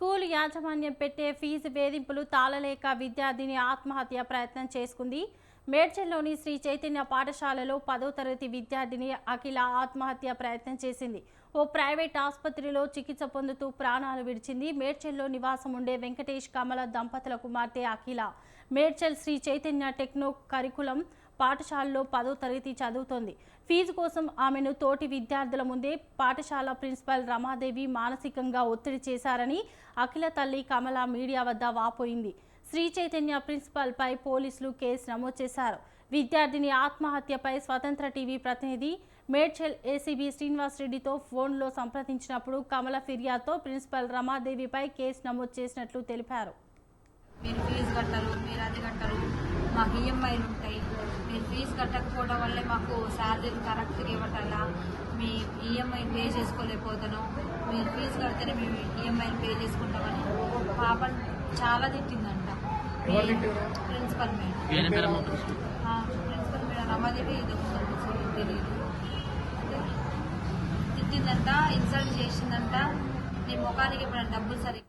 School యాజమాన్యం పెట్టే fee వేధింపులు తాళలేక విద్యార్థిని ఆత్మహత్య ప్రయత్నం చేసుకుంది. మేడ్చల్లోని శ్రీ చైతన్య పాఠశాలలో పదో తరగతి విద్యార్థిని అఖిల ఆత్మహత్య ప్రయత్నం చేసింది. ఓ ప్రైవేట్ ఆసుపత్రిలో చికిత్స పొందుతూ ప్రాణాలు విడిచింది. మేడ్చల్లో నివాసం ఉండే వెంకటేష్ కమల దంపతుల కుమార్తె అఖిల. మేడ్చల్ శ్రీ చైతన్య టెక్నో కరికులం పాఠశాలలో పదో తరగతి చదువుతోంది. ఫీజు కోసం ఆమెను తోటి విద్యార్థుల ముందే పాఠశాల ప్రిన్సిపల్ రమాదేవి మానసికంగా ఒత్తిడి చేశారని అఖిల తల్లి కమల మీడియా వద్ద వాపోయింది. శ్రీ చైతన్య ప్రిన్సిపల్పై పోలీసులు కేసు నమోదు చేశారు. విద్యార్థిని ఆత్మహత్యపై స్వతంత్ర టీవీ ప్రతినిధి మేడ్చల్ ఏసీబీ శ్రీనివాసరెడ్డితో ఫోన్లో సంప్రదించినప్పుడు కమల ఫిర్యాదుతో ప్రిన్సిపల్ రమాదేవిపై కేసు నమోదు చేసినట్లు తెలిపారు. మీరు ఫీజు కట్టరు మీరు అది కట్టరు మాకు ఈఎంఐలు ఉంటాయి. మీరు ఫీజు కట్టకపోవడం వల్లే మాకు శాలరీలు కరెక్ట్గా ఇవ్వటల్లా మీ ఈఎంఐ పే చేసుకోలేకపోతాను మీరు ఫీజు కడితేనే మేము ఈఎంఐలు పే చేసుకుంటామని పాప చాలా తిట్టిందంట? Principal madam. Principal? Madam Ramadevi ఇది తెలియదు. తిట్టిందంట ఇన్సల్ట్ చేసిందంట. నీ ముఖానికి ఇప్పుడు డబ్బులు సరిగ్గా